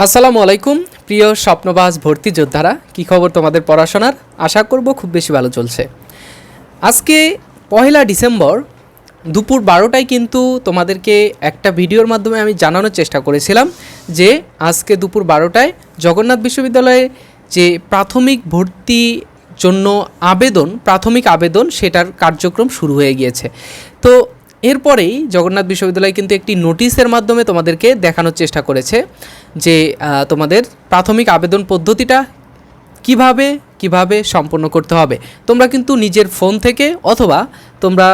আসসালামু আলাইকুম, প্রিয় স্বপ্নবাস ভর্তি যোদ্ধারা, কী খবর তোমাদের পড়াশোনার? আশা করব খুব বেশি ভালো চলছে। আজকে পহেলা ডিসেম্বর, দুপুর বারোটায় কিন্তু তোমাদেরকে একটা ভিডিওর মাধ্যমে আমি জানানোর চেষ্টা করেছিলাম যে আজকে দুপুর বারোটায় জগন্নাথ বিশ্ববিদ্যালয়ে যে প্রাথমিক ভর্তি জন্য আবেদন, প্রাথমিক আবেদন, সেটার কার্যক্রম শুরু হয়ে গিয়েছে। তো এরপরেই জগন্নাথ বিশ্ববিদ্যালয় কিন্তু একটি নোটিশের মাধ্যমে তোমাদেরকে দেখানোর চেষ্টা করেছে। যে তোমাদের প্রাথমিক আবেদন পদ্ধতিটা কীভাবে কীভাবে সম্পন্ন করতে হবে। তোমরা কিন্তু নিজের ফোন থেকে অথবা তোমরা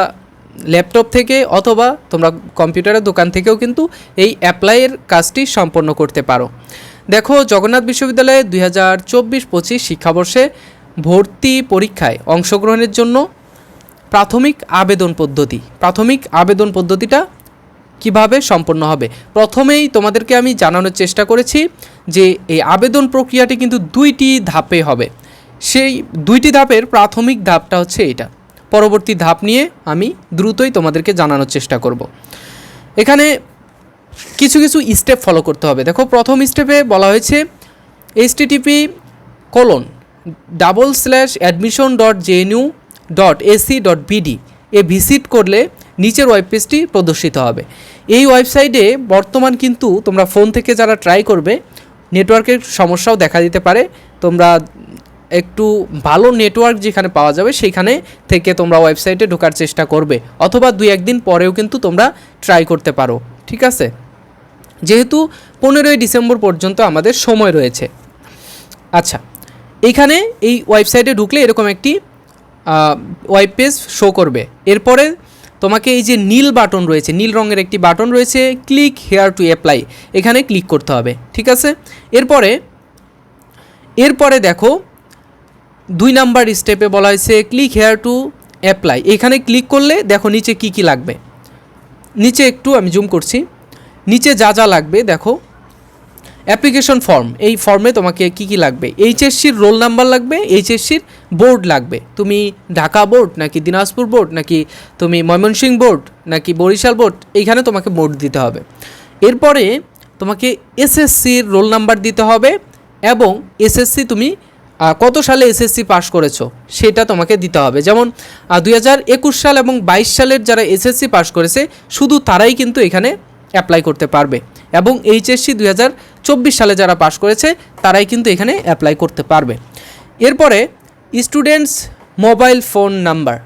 ল্যাপটপ থেকে অথবা তোমরা কম্পিউটারের দোকান থেকেও কিন্তু এই অ্যাপ্লাইয়ের কাজটি সম্পন্ন করতে পারো। দেখো, জগন্নাথ বিশ্ববিদ্যালয়ে দুই হাজার চব্বিশ পঁচিশ শিক্ষাবর্ষে ভর্তি পরীক্ষায় অংশগ্রহণের জন্য প্রাথমিক আবেদন পদ্ধতি। প্রাথমিক আবেদন পদ্ধতিটা কীভাবে সম্পন্ন হবে? প্রথমেই তোমাদেরকে আমি জানানোর চেষ্টা করেছি যে এই আবেদন প্রক্রিয়াটি কিন্তু দুইটি ধাপে হবে। সেই দুইটি ধাপের প্রাথমিক ধাপটা হচ্ছে এটা। পরবর্তী ধাপ নিয়ে আমি দ্রুতই তোমাদেরকে জানানোর চেষ্টা করব। এখানে কিছু কিছু স্টেপ ফলো করতে হবে। দেখো, প্রথম স্টেপে বলা হয়েছে HTTP colon double slash admission dot JNU dot AC dot BD এ ভিজিট করলে নিচের ওয়েব পেজটি প্রদর্শিত হবে। এই ওয়েবসাইটে বর্তমান কিন্তু তোমরা ফোন থেকে যারা ট্রাই করবে নেটওয়ার্কের সমস্যাও দেখা দিতে পারে। তোমরা একটু ভালো নেটওয়ার্ক যেখানে পাওয়া যাবে সেইখানে থেকে তোমরা ওয়েবসাইটে ঢোকার চেষ্টা করবে। অথবা দুই একদিন পরেও কিন্তু তোমরা ট্রাই করতে পারো। ঠিক আছে? যেহেতু পনেরোই ডিসেম্বর পর্যন্ত আমাদের সময় রয়েছে। আচ্ছা এইখানে এই ওয়েবসাইটে ঢুকলে এরকম একটি ওয়েব পেজ শো করবে। এরপরে তোমাকে এই যে নীল বাটন রয়েছে, নীল রঙের একটি বাটন রয়েছে ক্লিক হেয়ার টু অ্যাপ্লাই এখানে ক্লিক করতে হবে, ঠিক আছে? এরপরে এরপরে দেখো, দুই নাম্বার স্টেপে বলা হয়েছে ক্লিক হেয়ার টু অ্যাপ্লাই এখানে ক্লিক করলে দেখো নিচে কি কি লাগবে। নিচে একটু, আমি জুম করছি। নিচে যা যা লাগবে, দেখো অ্যাপ্লিকেশন ফর্ম, এই ফর্মে তোমাকে কি কি লাগবে? এইচএসসির রোল নাম্বার লাগবে, এইচএসসির বোর্ড লাগবে। তুমি ঢাকা বোর্ড নাকি দিনাজপুর বোর্ড নাকি তুমি ময়মনসিংহ বোর্ড নাকি বরিশাল বোর্ড, এইখানে তোমাকে বোর্ড দিতে হবে। এরপরে তোমাকে এসএসসির রোল নাম্বার দিতে হবে এবং এসএসসি তুমি কত সালে এসএসসি পাস করেছ সেটা তোমাকে দিতে হবে। যেমন দুই হাজার একুশ সাল এবং বাইশ সালের যারা এসএসসি পাস করেছে, শুধু তারাই কিন্তু এখানে অ্যাপ্লাই করতে পারবে। এবং এইচএসসি দুই হাজার চব্বিশ সালে যারা পাশ করেছে, তারাই কিন্তু এখানে অ্যাপ্লাই করতে পারবে। এরপরে স্টুডেন্টস মোবাইল ফোন নাম্বার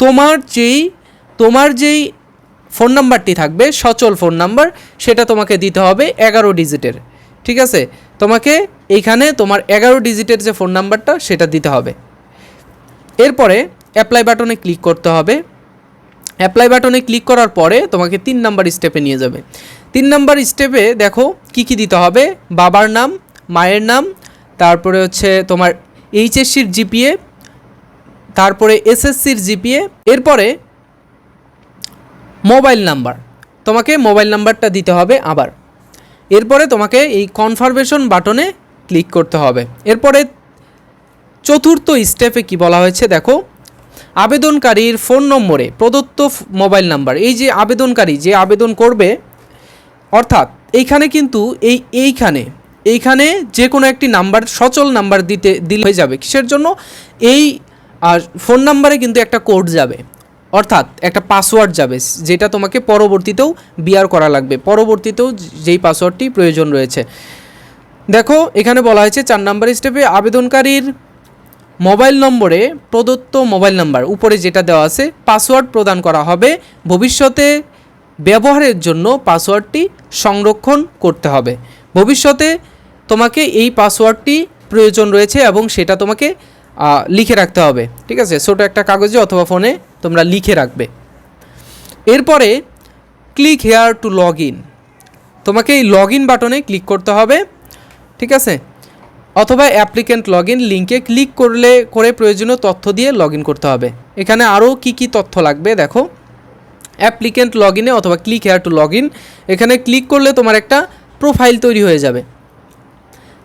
তোমার যেই তোমার যেই ফোন নাম্বারটি থাকবে, সচল ফোন নাম্বার সেটা তোমাকে দিতে হবে এগারো ডিজিটের ঠিক আছে? তোমাকে এইখানে তোমার এগারো ডিজিটের যে ফোন নাম্বারটা সেটা দিতে হবে। এরপরে অ্যাপ্লাই বাটনে ক্লিক করতে হবে। অ্যাপ্লাই বাটনে ক্লিক করার পরে তোমাকে তিন নাম্বার স্টেপে নিয়ে যাবে। তিন নাম্বার স্টেপে দেখো কি কি দিতে হবে। বাবার নাম, মায়ের নাম, তারপরে হচ্ছে তোমার এইচএসসির জিপিএ তারপরে এসএসসির জিপিএ এরপরে মোবাইল নাম্বার তোমাকে মোবাইল নাম্বারটা দিতে হবে আবার। এরপরে তোমাকে এই কনফার্মেশন বাটনে ক্লিক করতে হবে। এরপরে চতুর্থ স্টেপে কি বলা হয়েছে দেখো আবেদনকারীর ফোন নম্বরে প্রদত্ত মোবাইল নাম্বার। এই যে আবেদনকারী যে আবেদন করবে, অর্থাৎ এইখানে কিন্তু এই এইখানে এইখানে যে কোনো একটি নাম্বার, সচল নাম্বার দিতে, দিলে হয়ে যাবে। কিসের জন্য? এই, আর ফোন নাম্বারে কিন্তু একটা কোড যাবে। অর্থাৎ একটা পাসওয়ার্ড যাবে, যেটা তোমাকে পরবর্তীতেও বিয়ার করা লাগবে। পরবর্তীতেও যেই পাসওয়ার্ডটি প্রয়োজন রয়েছে। দেখো, এখানে বলা হয়েছে চার নাম্বার স্টেপে আবেদনকারীর মোবাইল নম্বরে প্রদত্ত মোবাইল নাম্বার, উপরে যেটা দেওয়া আছে, পাসওয়ার্ড প্রদান করা হবে। ভবিষ্যতে ব্যবহারের জন্য পাসওয়ার্ডটি সংরক্ষণ করতে হবে। ভবিষ্যতে তোমাকে এই পাসওয়ার্ডটি প্রয়োজন রয়েছে এবং সেটা তোমাকে লিখে রাখতে হবে। ঠিক আছে? ছোটো একটা কাগজে অথবা ফোনে তোমরা লিখে রাখবে। এরপরে click here to log in তোমাকে এই লগ ইন বাটনে ক্লিক করতে হবে। ঠিক আছে? অথবা অ্যাপ্লিক্যান্ট লগ ইন লিঙ্কে ক্লিক করলে করে প্রয়োজনীয় তথ্য দিয়ে লগ ইন করতে হবে। এখানে আরও কি কি তথ্য লাগবে দেখো। অ্যাপ্লিক্যান্ট লগ ইনে অথবা click here to log in এখানে ক্লিক করলে তোমার একটা প্রোফাইল তৈরি হয়ে যাবে।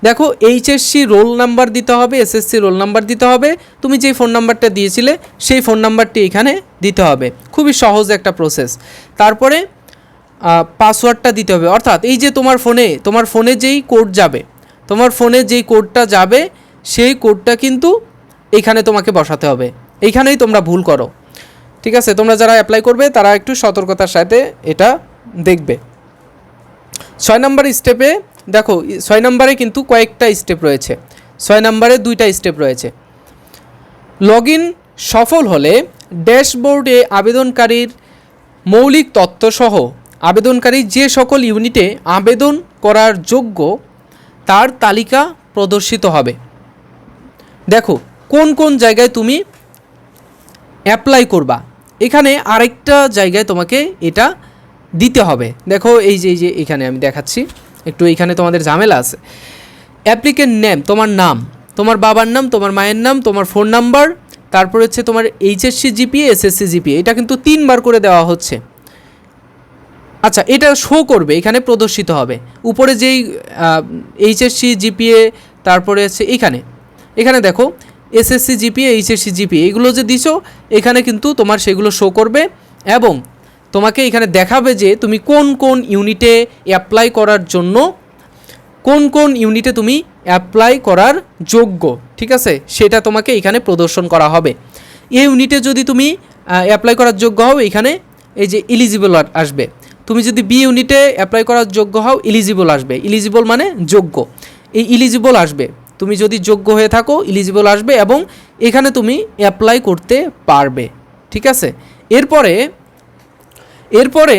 দেখো, এইচএসসি রোল নাম্বার দিতে হবে, এসএসসি রোল নাম্বার দিতে হবে। তুমি যেই ফোন নাম্বারটা দিয়েছিলে, সেই ফোন নাম্বারটি এখানে দিতে হবে। খুবই সহজ একটা প্রসেস। তারপরে পাসওয়ার্ডটা দিতে হবে। অর্থাৎ এই যে তোমার ফোনে তোমার ফোনে যেই কোড যাবে তোমার ফোনে যেই কোডটা যাবে, সেই কোডটা কিন্তু এখানে তোমাকে বসাতে হবে। এইখানেই তোমরা ভুল করো। ঠিক আছে? তোমরা যারা অ্যাপ্লাই করবে, তারা একটু সতর্কতার সাথে এটা দেখবে। ছয় নম্বর স্টেপে দেখো, ছয় নম্বরে কিন্তু কয়েকটা স্টেপ রয়েছে। ছয় নম্বরে দুইটা স্টেপ রয়েছে। লগ সফল হলে ড্যাশবোর্ডে আবেদনকারীর মৌলিক তথ্যসহ, আবেদনকারী যে সকল ইউনিটে আবেদন করার যোগ্য তার তালিকা প্রদর্শিত হবে। দেখো, কোন কোন জায়গায় তুমি অ্যাপ্লাই করবা? এখানে আরেকটা জায়গায় তোমাকে এটা দিতে হবে। দেখো, এই যে এই যে, এখানে আমি দেখাচ্ছি। একটু এখানে তোমাদের ঝামেলা আছে। অ্যাপ্লিকেন্ট নেম তোমার নাম। তোমার বাবার নাম, তোমার মায়ের নাম, তোমার ফোন নাম্বার তারপর হচ্ছে তোমার এইচএসসি জিপিএ এসএসসি জিপিএ এটা কিন্তু তিনবার করে দেওয়া হচ্ছে। আচ্ছা এটা শো করবে, এখানে প্রদর্শিত হবে। উপরে যেই এইচএসসি জিপিএ তারপরে হচ্ছে এখানে। এখানে দেখো এসএসসি জিপিএ এইচএসসি জিপিএ এগুলো যে দিছো, এখানে কিন্তু তোমার সেগুলো শো করবে এবং তোমাকে এখানে দেখাবে যে তুমি কোন কোন ইউনিটে অ্যাপ্লাই করার জন্য, কোন কোন ইউনিটে তুমি অ্যাপ্লাই করার যোগ্য, ঠিক আছে? সেটা তোমাকে এখানে প্রদর্শন করা হবে। এই ইউনিটে যদি তুমি অ্যাপ্লাই করার যোগ্য হও, এখানে এই যে ইলিজিবল আসবে। তুমি যদি বি ইউনিটে অ্যাপ্লাই করার যোগ্য হও ইলিজিবল আসবে। ইলিজিবল মানে যোগ্য। এই ইলিজিবল আসবে। তুমি যদি যোগ্য হয়ে থাকো ইলিজিবল আসবে এবং এখানে তুমি অ্যাপ্লাই করতে পারবে। ঠিক আছে? এরপরে এরপরে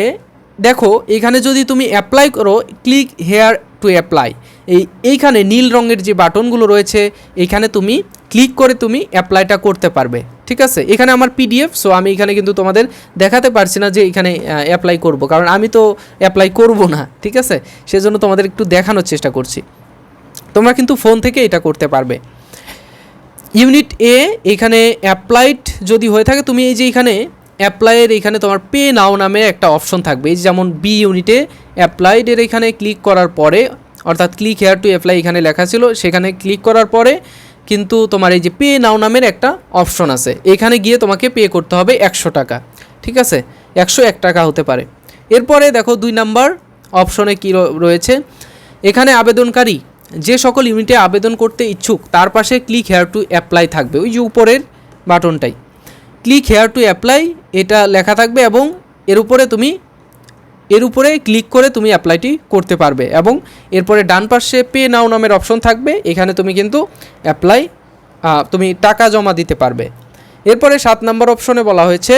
দেখো, এখানে যদি তুমি অ্যাপ্লাই করো ক্লিক হেয়ার টু অ্যাপ্লাই এই, এইখানে নীল রঙের যে বাটনগুলো রয়েছে এইখানে তুমি ক্লিক করে তুমি অ্যাপ্লাইটা করতে পারবে। ঠিক আছে? এখানে আমার পিডিএফ সো আমি এখানে কিন্তু তোমাদের দেখাতে পারছি না যে এখানে অ্যাপ্লাই করব। কারণ আমি তো অ্যাপ্লাই করব না, ঠিক আছে? সেজন্য তোমাদের একটু দেখানোর চেষ্টা করছি। তোমরা কিন্তু ফোন থেকে এটা করতে পারবে। ইউনিট এ এখানে অ্যাপ্লাইড যদি হয়ে থাকে, তুমি এই যে এখানে অ্যাপ্লাইয়ের এখানে তোমার পে নাও নামে একটা অপশন থাকবে। এই যেমন বি ইউনিটে অ্যাপ্লাইডের এখানে ক্লিক করার পরে, অর্থাৎ ক্লিক হেয়ার টু অ্যাপ্লাই এখানে লেখা ছিল, সেখানে ক্লিক করার পরে কিন্তু তোমার এই যে পে নাও নামের একটা অপশন আছে। এখানে গিয়ে তোমাকে পে করতে হবে একশো টাকা, ঠিক আছে? একশো এক টাকা হতে পারে। এরপরে দেখো দুই নাম্বার অপশনে কী রয়েছে। এখানে আবেদনকারী যে সকল ইউনিটে আবেদন করতে ইচ্ছুক, তার পাশে ক্লিক হেয়ার টু অ্যাপ্লাই থাকবে। ওই যে উপরের বাটনটাই ক্লিক হেয়ার টু অ্যাপ্লাই এটা লেখা থাকবে এবং এর উপরে তুমি এর উপরে ক্লিক করে তুমি অ্যাপ্লাইটি করতে পারবে এবং এরপরে ডান পাশে পে নাও নামের অপশন থাকবে। এখানে তুমি কিন্তু অ্যাপ্লাই তুমি টাকা জমা দিতে পারবে। এরপরে সাত নম্বর অপশনে বলা হয়েছে,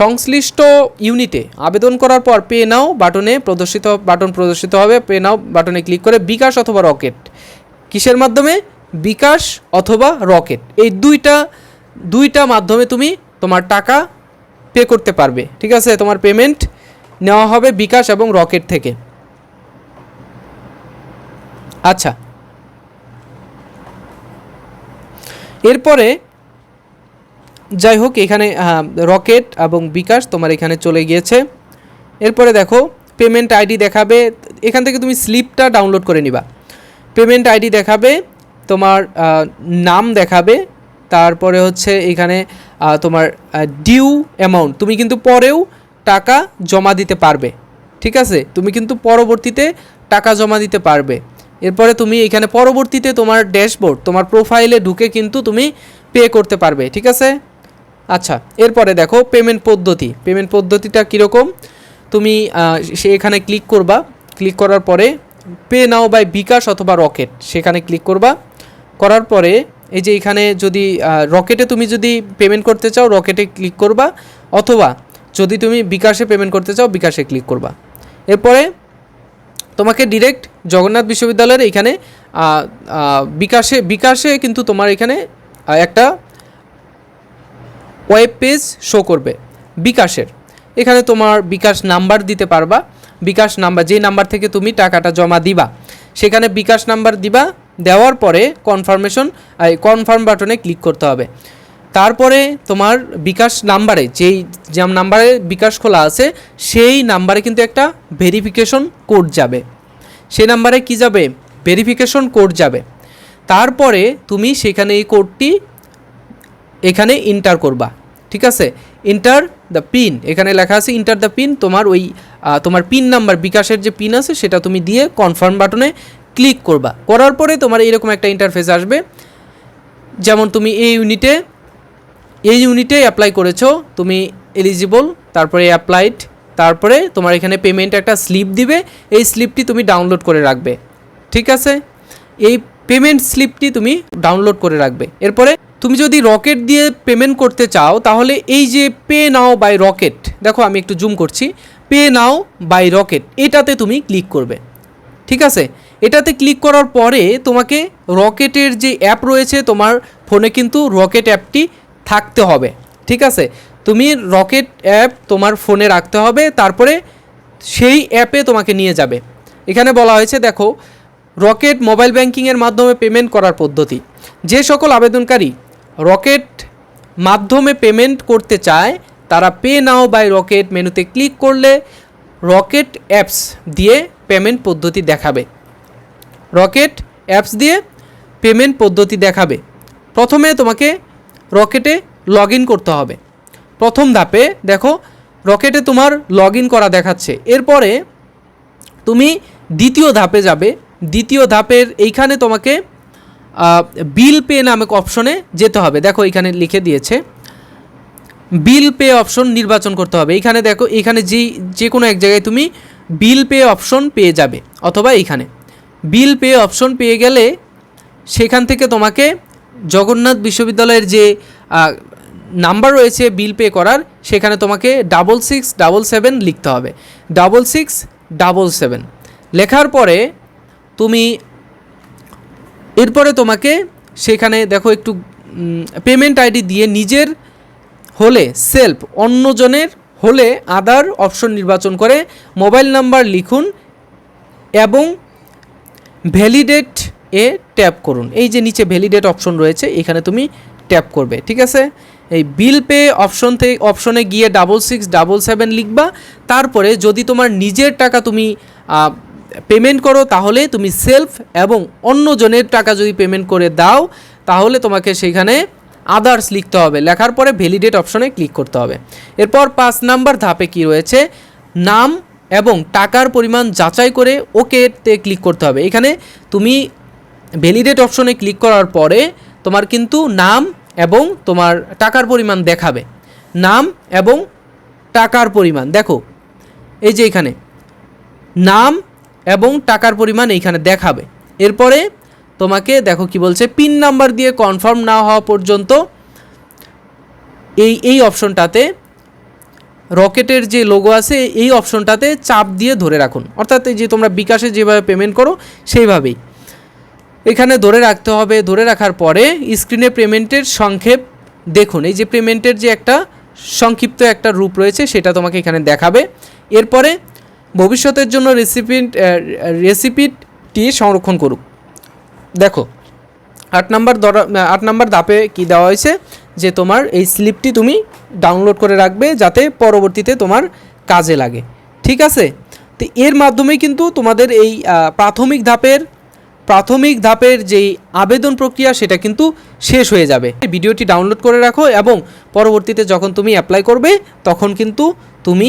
সংশ্লিষ্ট ইউনিটে আবেদন করার পর পে নাও বাটনে প্রদর্শিত বাটন প্রদর্শিত হবে। পে নাও বাটনে ক্লিক করে বিকাশ অথবা রকেট কিসের মাধ্যমে? বিকাশ অথবা রকেট এই দুইটা দুইটা মাধ্যমে তুমি তোমার টাকা পে করতে পারবে। ঠিক আছে? তোমার পেমেন্ট নেওয়া হবে বিকাশ এবং রকেট থেকে। আচ্ছা। এরপরে যাই হোক, এখানে রকেট এবং বিকাশ তোমার এখানে চলে গিয়েছে। এরপরে দেখো পেমেন্ট আইডি দেখাবে। এখান থেকে তুমি স্লিপটা ডাউনলোড করে নিবা। পেমেন্ট আইডি দেখাবে, তোমার নাম দেখাবে, তারপরে হচ্ছে এখানে তোমার ডিউ অ্যামাউন্ট তুমি কিন্তু পরেও টাকা জমা দিতে পারবে। ঠিক আছে? তুমি কিন্তু পরবর্তীতে টাকা জমা দিতে পারবে। এরপরে তুমি এখানে পরবর্তীতে তোমার ড্যাশবোর্ড, তোমার প্রোফাইলে ঢুকে কিন্তু তুমি পে করতে পারবে। ঠিক আছে? আচ্ছা এরপরে দেখো পেমেন্ট পদ্ধতি। পেমেন্ট পদ্ধতিটা কীরকম? তুমি সে এখানে ক্লিক করবা। ক্লিক করার পরে পে নাও বাই বিকাশ অথবা রকেট। সেখানে ক্লিক করবা। করার পরে এই যে এখানে যদি রকেটে তুমি যদি পেমেন্ট করতে চাও, রকেটে ক্লিক করবা। অথবা যদি তুমি বিকাশে পেমেন্ট করতে চাও, বিকাশে ক্লিক করবা। এরপরে তোমাকে ডিরেক্ট জগন্নাথ বিশ্ববিদ্যালয়ের এখানে বিকাশে বিকাশে কিন্তু তোমার এখানে একটা ওয়েব পেজ শো করবে, বিকাশের। এখানে তোমার বিকাশ নাম্বার দিতে পারবা। বিকাশ নাম্বার, যেই নাম্বার থেকে তুমি টাকাটা জমা দিবা, সেখানে বিকাশ নাম্বার দিবা, দেওয়ার পরে কনফার্মেশন কনফার্ম বাটনে ক্লিক করতে হবে। তারপরে তোমার বিকাশ নাম্বারে, যেই যে নাম্বারে বিকাশ খোলা আছে, সেই নাম্বারে কিন্তু একটা ভেরিফিকেশন কোড যাবে। সেই নাম্বারে কি যাবে? ভেরিফিকেশন কোড যাবে। তারপরে তুমি সেখানে এই কোডটি এখানে ইন্টার করবা, ঠিক আছে? ইন্টার দ্য পিন এখানে লেখা আছে ইন্টার দ্য পিন তোমার ওই তোমার পিন নাম্বার বিকাশের যে পিন আছে, সেটা তুমি দিয়ে কনফার্ম বাটনে ক্লিক করবা। করার পরে তোমার এরকম একটা ইন্টারফেস আসবে। যেমন তুমি এই ইউনিটে এই ইউনিটে অ্যাপ্লাই করেছ, তুমি এলিজিবল তারপরে অ্যাপ্লাইড তারপরে তোমার এখানে পেমেন্ট একটা স্লিপ দিবে, এই স্লিপটি তুমি ডাউনলোড করে রাখবে। ঠিক আছে? এই পেমেন্ট স্লিপটি তুমি ডাউনলোড করে রাখবে। এরপরে তুমি যদি রকেট দিয়ে পেমেন্ট করতে চাও, তাহলে এই যে পে নাও বাই রকেট দেখো আমি একটু জুম করছি পে নাও বাই রকেট এটাতে তুমি ক্লিক করবে। ঠিক আছে? এটাতে ক্লিক করার পরে তোমাকে রকেটের যে অ্যাপ রয়েছে, তোমার ফোনে কিন্তু রকেট অ্যাপটি থাকতে হবে, ঠিক আছে? তুমি রকেট অ্যাপ তোমার ফোনে রাখতে হবে, তারপরে সেই অ্যাপে তোমাকে নিয়ে যাবে। এখানে বলা হয়েছে, দেখো, রকেট মোবাইল ব্যাংকিংয়ের মাধ্যমে পেমেন্ট করার পদ্ধতি। যে সকল আবেদনকারী রকেট মাধ্যমে পেমেন্ট করতে চায়, তারা পে নাও বাই রকেট মেনুতে ক্লিক করলে রকেট অ্যাপস দিয়ে পেমেন্ট পদ্ধতি দেখাবে। রকেট অ্যাপস দিয়ে পেমেন্ট পদ্ধতি দেখাবে। প্রথমে তোমাকে রকেটে লগ করতে হবে। প্রথম ধাপে দেখো, রকেটে তোমার লগ করা দেখাচ্ছে। এরপরে তুমি দ্বিতীয় ধাপে যাবে। দ্বিতীয় ধাপের এইখানে তোমাকে বিল পে নামক অপশনে যেতে হবে। দেখো এখানে লিখে দিয়েছে। বিল পে অপশন নির্বাচন করতে হবে। এইখানে দেখো, এখানে যে যে কোনো এক জায়গায় তুমি বিল পে অপশন পেয়ে যাবে, অথবা এইখানে। বিল পে অপশন পেয়ে গেলে সেখান থেকে তোমাকে জগন্নাথ বিশ্ববিদ্যালয়ের যে নাম্বার রয়েছে বিল পে করার, সেখানে তোমাকে ডাবল সিক্স ডাবল সেভেন লিখতে হবে। Double six double seven. লেখার পরে তুমি, এরপরে তোমাকে সেখানে দেখো একটু পেমেন্ট আইডি দিয়ে নিজের হলে সেলফ অন্যজনের হলে আদার অপশন নির্বাচন করে মোবাইল নাম্বার লিখুন এবং ভ্যালিডেট এ ট্যাপ করুন। এই যে নিচে ভ্যালিডেট অপশন রয়েছে, এখানে তুমি ট্যাপ করবে, ঠিক আছে? এই বিল পে অপশন থেকে অপশনে গিয়ে ডাবল সিক্স ডাবল সেভেন লিখবা, তারপরে যদি তোমার নিজের টাকা তুমি পেমেন্ট করো, তাহলে তুমি সেলফ এবং অন্যজনের টাকা যদি পেমেন্ট করে দাও, তাহলে তোমাকে সেখানে আদার্স লিখতে হবে। লেখার পরে ভ্যালিডেট অপশনে ক্লিক করতে হবে। এরপর পাঁচ নাম্বার ধাপে কি রয়েছে? নাম এবং টাকার পরিমাণ যাচাই করে ওকেতে ক্লিক করতে হবে। এখানে তুমি ভ্যালিডেট অপশনে ক্লিক করার পরে তোমার কিন্তু নাম এবং তোমার টাকার পরিমাণ দেখাবে। নাম এবং টাকার পরিমাণ, দেখো, এই যে এখানে। নাম এবং টাকার পরিমাণ এইখানে দেখাবে। এরপরে তোমাকে, দেখো কি বলছে পিন নাম্বার দিয়ে কনফার্ম না হওয়া পর্যন্ত এই এই অপশনটাতে রকেটের যে লোগো আছে, এই অপশনটাতে চাপ দিয়ে ধরে রাখুন। অর্থাৎ যে তোমরা বিকাশে যেভাবে পেমেন্ট করো, সেইভাবেই। এখানে ধরে রাখতে হবে, ধরে রাখার পরে স্ক্রিনে পেমেন্টের সংক্ষেপ দেখুন। এই যে পেমেন্টের যে একটা সংক্ষিপ্ত একটা রূপ রয়েছে, সেটা তোমাকে এখানে দেখাবে। এরপরে ভবিষ্যতের জন্য রেসিপিট রেসিপিটি সংরক্ষণ করুক। দেখো, আট নাম্বার দরা আট নাম্বার ধাপে কি দেওয়া হয়েছে? যে তোমার এই স্লিপটি তুমি ডাউনলোড করে রাখবে যাতে পরবর্তীতে তোমার কাজে লাগে। ঠিক আছে? তো এর মাধ্যমে কিন্তু তোমাদের এই প্রাথমিক ধাপের প্রাথমিক ধাপের যেই আবেদন প্রক্রিয়া, সেটা কিন্তু শেষ হয়ে যাবে। ভিডিওটি ডাউনলোড করে রাখো এবং পরবর্তীতে যখন তুমি অ্যাপ্লাই করবে, তখন কিন্তু তুমি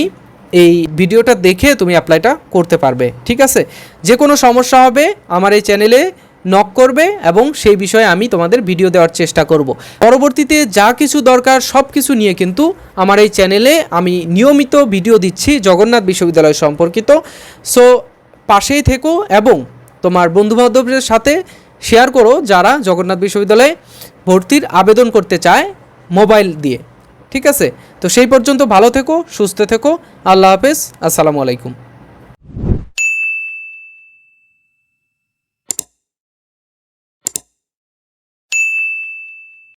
এই ভিডিওটা দেখে তুমি অ্যাপ্লাইটা করতে পারবে। ঠিক আছে? যে কোনো সমস্যা হবে, আমার এই চ্যানেলে নক করবে এবং সেই বিষয়ে আমি তোমাদের ভিডিও দেওয়ার চেষ্টা করব। পরবর্তীতে যা কিছু দরকার সব কিছু নিয়ে কিন্তু আমার এই চ্যানেলে আমি নিয়মিত ভিডিও দিচ্ছি জগন্নাথ বিশ্ববিদ্যালয় সম্পর্কিত। সো পাশেই থেকো এবং তোমার বন্ধুবান্ধবদের সাথে শেয়ার করো যারা জগন্নাথ বিশ্ববিদ্যালয়ে ভর্তির আবেদন করতে চায় মোবাইল দিয়ে। ঠিক আছে? তো সেই পর্যন্ত ভালো থেকো, সুস্থ থেকো। আল্লাহ হাফেজ। আসসালামু আলাইকুম।